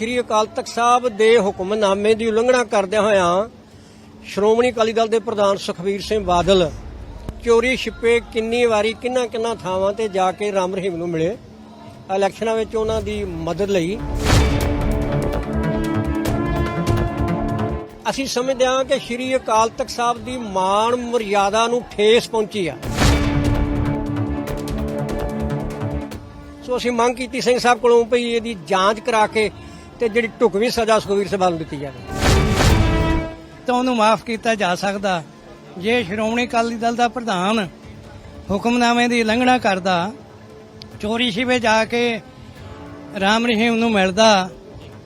ਸ਼੍ਰੀ ਅਕਾਲ ਤਖਤ ਸਾਹਿਬ ਦੇ ਹੁਕਮਨਾਮੇ ਦੀ ਉਲੰਘਣਾ ਕਰਦਿਆਂ ਹੋਇਆਂ ਸ਼੍ਰੋਮਣੀ ਅਕਾਲੀ ਦਲ ਦੇ ਪ੍ਰਧਾਨ ਸੁਖਬੀਰ ਸਿੰਘ ਬਾਦਲ ਚੋਰੀ ਛਿਪੇ ਕਿੰਨੀ ਵਾਰੀ, ਕਿੰਨਾ ਕਿੰਨਾ ਥਾਵਾਂ ਤੇ ਜਾ ਕੇ ਰਾਮ ਰਹੀਮ ਨੂੰ ਮਿਲੇ। ਇਲੈਕਸ਼ਨਾਂ ਵਿੱਚ ਉਹਨਾਂ ਦੀ ਮਦਦ ਲਈ। ਅਸੀਂ ਸਮਝਦੇ ਹਾਂ ਕਿ ਸ਼੍ਰੀ ਅਕਾਲ ਤਖਤ ਸਾਹਿਬ ਦੀ ਮਾਣ ਮਰਿਆਦਾ ਨੂੰ ਠੇਸ ਪਹੁੰਚੀ ਆ। ਸੋ ਅਸੀਂ ਮੰਗ ਕੀਤੀ ਸਿੰਘ ਸਾਹਿਬ ਕੋਲੋਂ ਭਈ ਇਹਦੀ ਜਾਂਚ ਕਰਾ ਕੇ ਤੇ ਜਿਹੜੀ ਢੁਕਵੀਂ ਸਜ਼ਾ ਸੁਖਵੀਰ ਸਿੰਘ ਨੂੰ ਦਿੱਤੀ ਜਾਵੇ। ਤਾਂ ਉਹਨੂੰ ਮਾਫ ਕੀਤਾ ਜਾ ਸਕਦਾ। ਜੇ ਸ਼੍ਰੋਮਣੀ ਅਕਾਲੀ ਦਲ ਦਾ ਪ੍ਰਧਾਨ ਹੁਕਮਨਾਮੇ ਦੀ ਉਲੰਘਣਾ ਕਰਦਾ, ਚੋਰੀ ਛਿਪੇ ਜਾ ਕੇ ਰਾਮ ਰਹੀਮ ਨੂੰ ਮਿਲਦਾ,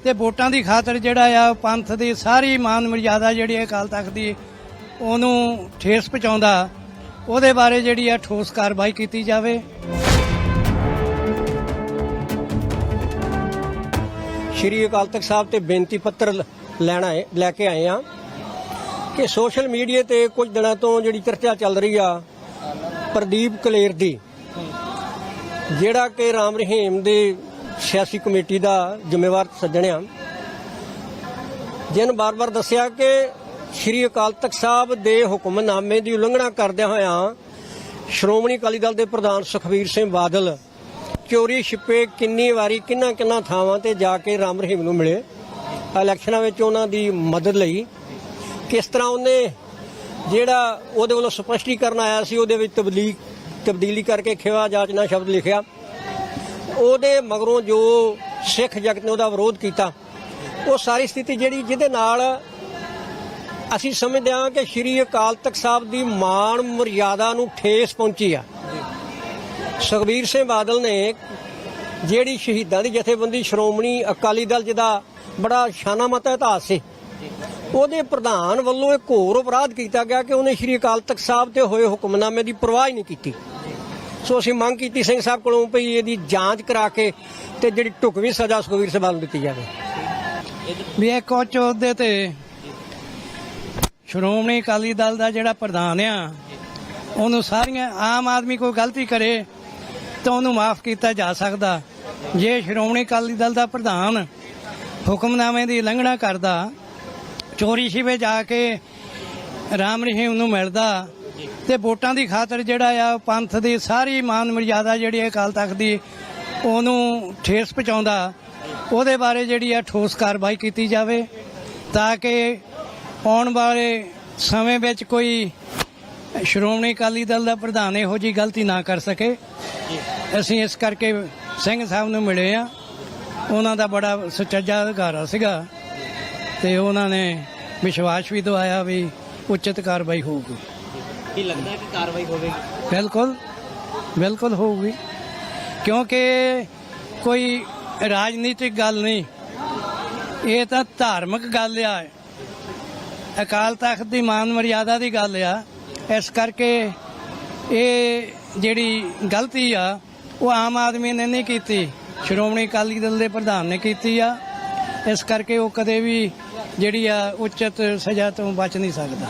ਤੇ ਵੋਟਾਂ ਦੀ ਖਾਤਰ ਜਿਹੜਾ ਆ ਪੰਥ ਦੀ ਸਾਰੀ ਮਾਨ ਮਰਿਆਦਾ ਜਿਹੜੀ ਹੈ ਅਕਾਲ ਤਖਤ ਦੀ, ਉਹਨੂੰ ਠੇਸ ਪਹੁੰਚਾਉਂਦਾ। ਉਹਦੇ ਬਾਰੇ ਜਿਹੜੀ ਆ ਠੋਸ ਕਾਰਵਾਈ ਕੀਤੀ ਜਾਵੇ। ਸ਼੍ਰੀ ਅਕਾਲ ਤਖਤ ਸਾਹਿਬ ਤੇ ਬੇਨਤੀ ਪੱਤਰ ਲੈਣਾ ਹੈ, ਲੈ ਕੇ ਆਏ ਆ ਕਿ ਸੋਸ਼ਲ ਮੀਡੀਆ ਤੇ ਕੁਝ ਦਿਨਾਂ ਤੋਂ ਜਿਹੜੀ ਚਰਚਾ ਚੱਲ ਰਹੀ ਆ ਪ੍ਰਦੀਪ ਕਲੇਰ ਦੀ, ਜਿਹੜਾ ਕਿ ਰਾਮ ਰਹੀਮ ਦੇ ਸਿਆਸੀ ਕਮੇਟੀ ਦਾ ਜ਼ਿੰਮੇਵਾਰ ਸੱਜਣ ਆ, ਜਿਨ ਬਾਰ-ਬਾਰ ਦੱਸਿਆ ਕਿ ਸ਼੍ਰੀ ਅਕਾਲ ਤਖਤ ਸਾਹਿਬ ਦੇ ਹੁਕਮਨਾਮੇ ਦੀ ਉਲੰਘਣਾ ਕਰਦਿਆਂ ਹੋਇਆਂ ਸ਼੍ਰੋਮਣੀ ਅਕਾਲੀ ਦਲ ਦੇ ਪ੍ਰਧਾਨ ਸੁਖਬੀਰ ਸਿੰਘ ਬਾਦਲ ਚੋਰੀ ਛਿਪੇ ਕਿੰਨੀ ਵਾਰੀ, ਕਿੰਨਾ ਕਿੰਨਾ ਥਾਵਾਂ ਤੇ ਜਾ ਕੇ ਰਾਮ ਰਹੀਮ ਨੂੰ ਮਿਲੇ। ਇਲੈਕਸ਼ਨਾਂ ਵਿੱਚ ਉਹਨਾਂ ਦੀ ਮਦਦ ਲਈ। ਕਿਸ ਤਰ੍ਹਾਂ ਉਹਨੇ ਜਿਹੜਾ ਉਹਦੇ ਵੱਲੋਂ ਸਪਸ਼ਟੀਕਰਨ ਆਇਆ ਸੀ, ਉਹਦੇ ਵਿੱਚ ਤਬਦੀਲੀ ਤਬਦੀਲੀ ਕਰਕੇ ਖੇਵਾ ਜਾਚਨਾ ਸ਼ਬਦ ਲਿਖਿਆ। ਉਹਦੇ ਮਗਰੋਂ ਜੋ ਸਿੱਖ ਜਗਤ ਨੇ ਉਹਦਾ ਵਿਰੋਧ ਕੀਤਾ। ਉਹ ਸਾਰੀ ਸਥਿਤੀ ਜਿਹੜੀ ਜਿਹਦੇ ਨਾਲ ਅਸੀਂ ਸਮਝਦੇ ਹਾਂ ਕਿ ਸ਼੍ਰੀ ਅਕਾਲ ਤਖਤ ਸਾਹਿਬ ਦੀ ਮਾਣ ਮਰਿਆਦਾ ਨੂੰ ਠੇਸ ਪਹੁੰਚੀ ਆ। ਸੁਖਬੀਰ ਸਿੰਘ ਬਾਦਲ ਨੇ ਜਿਹੜੀ ਸ਼ਹੀਦਾਂ ਦੀ ਜਥੇਬੰਦੀ ਸ਼੍ਰੋਮਣੀ ਅਕਾਲੀ ਦਲ ਜਿਹਦਾ ਬੜਾ ਸ਼ਾਨਾਮਤਾ ਇਤਿਹਾਸ ਸੀ, ਉਹਦੇ ਪ੍ਰਧਾਨ ਵੱਲੋਂ ਇੱਕ ਹੋਰ ਅਪਰਾਧ ਕੀਤਾ ਗਿਆ ਕਿ ਉਹਨੇ ਸ਼੍ਰੀ ਅਕਾਲ ਤਖਤ ਸਾਹਿਬ ਤੇ ਹੋਏ ਹੁਕਮਨਾਮੇ ਦੀ ਪਰਵਾਹ ਹੀ ਨਹੀਂ ਕੀਤੀ। ਸੋ ਅਸੀਂ ਮੰਗ ਕੀਤੀ ਸਿੰਘ ਸਾਹਿਬ ਕੋਲੋਂ ਭਈ ਇਹਦੀ ਜਾਂਚ ਕਰਾ ਕੇ ਤੇ ਜਿਹੜੀ ਢੁਕਵੀਂ ਸਜ਼ਾ ਸੁਖਬੀਰ ਸਿੰਘ ਬਾਦਲ ਨੂੰ ਦਿੱਤੀ ਜਾਵੇ। ਵੀ ਇੱਕ ਉੱਚ ਅਹੁਦੇ ਤੇ ਸ਼੍ਰੋਮਣੀ ਅਕਾਲੀ ਦਲ ਦਾ ਜਿਹੜਾ ਪ੍ਰਧਾਨ ਆ, ਉਹਨੂੰ ਸਾਰੀਆਂ ਆਮ ਆਦਮੀ ਕੋਈ ਗਲਤੀ ਕਰੇ ਤਾਂ ਉਹਨੂੰ ਮਾਫ ਕੀਤਾ ਜਾ ਸਕਦਾ। ਜੇ ਸ਼੍ਰੋਮਣੀ ਅਕਾਲੀ ਦਲ ਦਾ ਪ੍ਰਧਾਨ ਹੁਕਮਨਾਮੇ ਦੀ ਉਲੰਘਣਾ ਕਰਦਾ, ਚੋਰੀ ਛਿਪੇ ਜਾ ਕੇ ਰਾਮ ਰਹੀਮ ਨੂੰ ਮਿਲਦਾ ਤੇ ਵੋਟਾਂ ਦੀ ਖਾਤਰ ਜਿਹੜਾ ਆ ਪੰਥ ਦੀ ਸਾਰੀ ਮਾਨ ਮਰਿਆਦਾ ਜਿਹੜੀ ਹੈ ਅਕਾਲ ਤਖਤ ਦੀ, ਉਹਨੂੰ ਠੇਸ ਪਹੁੰਚਾਉਂਦਾ। ਉਹਦੇ ਬਾਰੇ ਜਿਹੜੀ ਆ ਠੋਸ ਕਾਰਵਾਈ ਕੀਤੀ ਜਾਵੇ ਤਾਂ ਕਿ ਆਉਣ ਵਾਲੇ ਸਮੇਂ ਵਿੱਚ ਕੋਈ ਸ਼੍ਰੋਮਣੀ ਅਕਾਲੀ ਦਲ ਦਾ ਪ੍ਰਧਾਨ ਇਹੋ ਜੀ ਗਲਤੀ ਨਾ ਕਰ ਸਕੇ। ਅਸੀਂ ਇਸ ਕਰਕੇ ਸਿੰਘ ਸਾਹਿਬ ਨੂੰ ਮਿਲੇ ਆ। ਉਹਨਾਂ ਦਾ ਬੜਾ ਸੁਚੱਜਾ ਅਧਿਕਾਰਾ ਸੀਗਾ। ਤੇ ਉਹਨਾਂ ਨੇ ਵਿਸ਼ਵਾਸ ਵੀ ਦਵਾਇਆ ਵੀ ਉਚਿਤ ਕਾਰਵਾਈ ਹੋਊਗੀ। ਕੀ ਲੱਗਦਾ ਹੈ ਕਿ ਕਾਰਵਾਈ ਹੋਵੇਗੀ? ਬਿਲਕੁਲ ਬਿਲਕੁਲ ਹੋਊਗੀ। ਕਿਉਂਕਿ ਕੋਈ ਰਾਜਨੀਤਿਕ ਗੱਲ ਨਹੀਂ। ਇਹ ਤਾਂ ਧਾਰਮਿਕ ਗੱਲ ਆ। ਅਕਾਲ ਤਖਤ ਦੀ ਮਾਨ ਮਰਿਆਦਾ ਦੀ ਗੱਲ ਆ। ਇਸ ਕਰਕੇ ਇਹ ਜਿਹੜੀ ਗਲਤੀ ਆ, ਉਹ ਆਮ ਆਦਮੀ ਨੇ ਨਹੀਂ ਕੀਤੀ। ਸ਼੍ਰੋਮਣੀ ਅਕਾਲੀ ਦਲ ਦੇ ਪ੍ਰਧਾਨ ਨੇ ਕੀਤੀ ਆ। ਇਸ ਕਰਕੇ ਉਹ ਕਦੇ ਵੀ ਜਿਹੜੀ ਆ, ਉਚਿਤ ਸਜ਼ਾ ਤੋਂ ਬਚ ਨਹੀਂ ਸਕਦਾ।